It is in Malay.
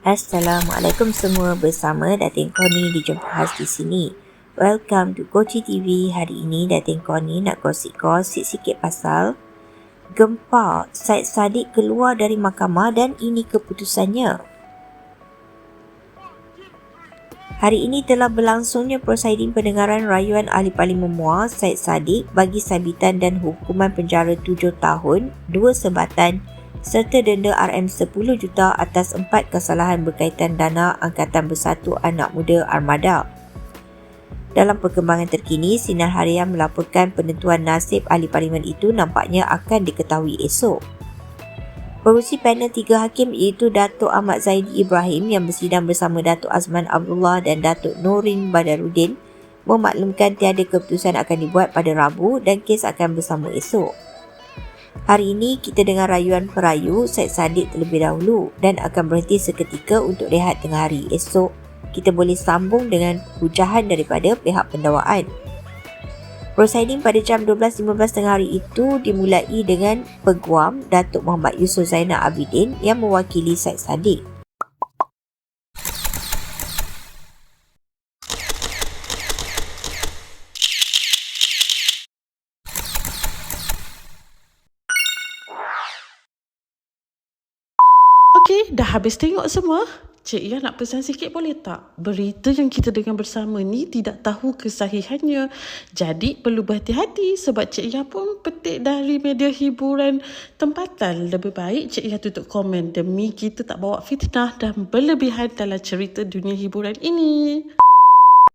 Assalamualaikum semua bersama Datin Koni di Jumpa Khas di sini. Welcome to Koci TV. Hari ini Datin Koni nak gosip-gosip sikit pasal gempa Said Saddiq keluar dari mahkamah dan ini keputusannya. Hari ini telah berlangsungnya prosiding pendengaran rayuan ahli parlimen Muar Said Saddiq bagi sabitan dan hukuman penjara 7 tahun, 2 sebatan serta denda RM10 juta atas empat kesalahan berkaitan dana Angkatan Bersatu Anak Muda Armada. Dalam perkembangan terkini, Sinar Harian melaporkan penentuan nasib ahli parlimen itu nampaknya akan diketahui esok. Pengurusi panel tiga hakim iaitu Datuk Ahmad Zaidi Ibrahim yang bersidang bersama Datuk Azman Abdullah dan Datuk Norin Badaruddin memaklumkan tiada keputusan akan dibuat pada Rabu dan kes akan bersama esok. Hari ini kita dengar rayuan perayu Syed Saddiq terlebih dahulu dan akan berhenti seketika untuk rehat tengah hari. Esok kita boleh sambung dengan hujahan daripada pihak pendakwaan. Prosiding pada jam 12.15 tengah hari itu dimulai dengan peguam Datuk Muhammad Yusof Zainal Abidin yang mewakili Syed Saddiq. Okey, dah habis tengok semua? Cik Ia nak pesan sikit boleh tak? Berita yang kita dengar bersama ni tidak tahu kesahihannya. Jadi perlu berhati-hati sebab Cik Ia pun petik dari media hiburan tempatan. Lebih baik Cik Ia tutup komen demi kita tak bawa fitnah dan berlebihan dalam cerita dunia hiburan ini.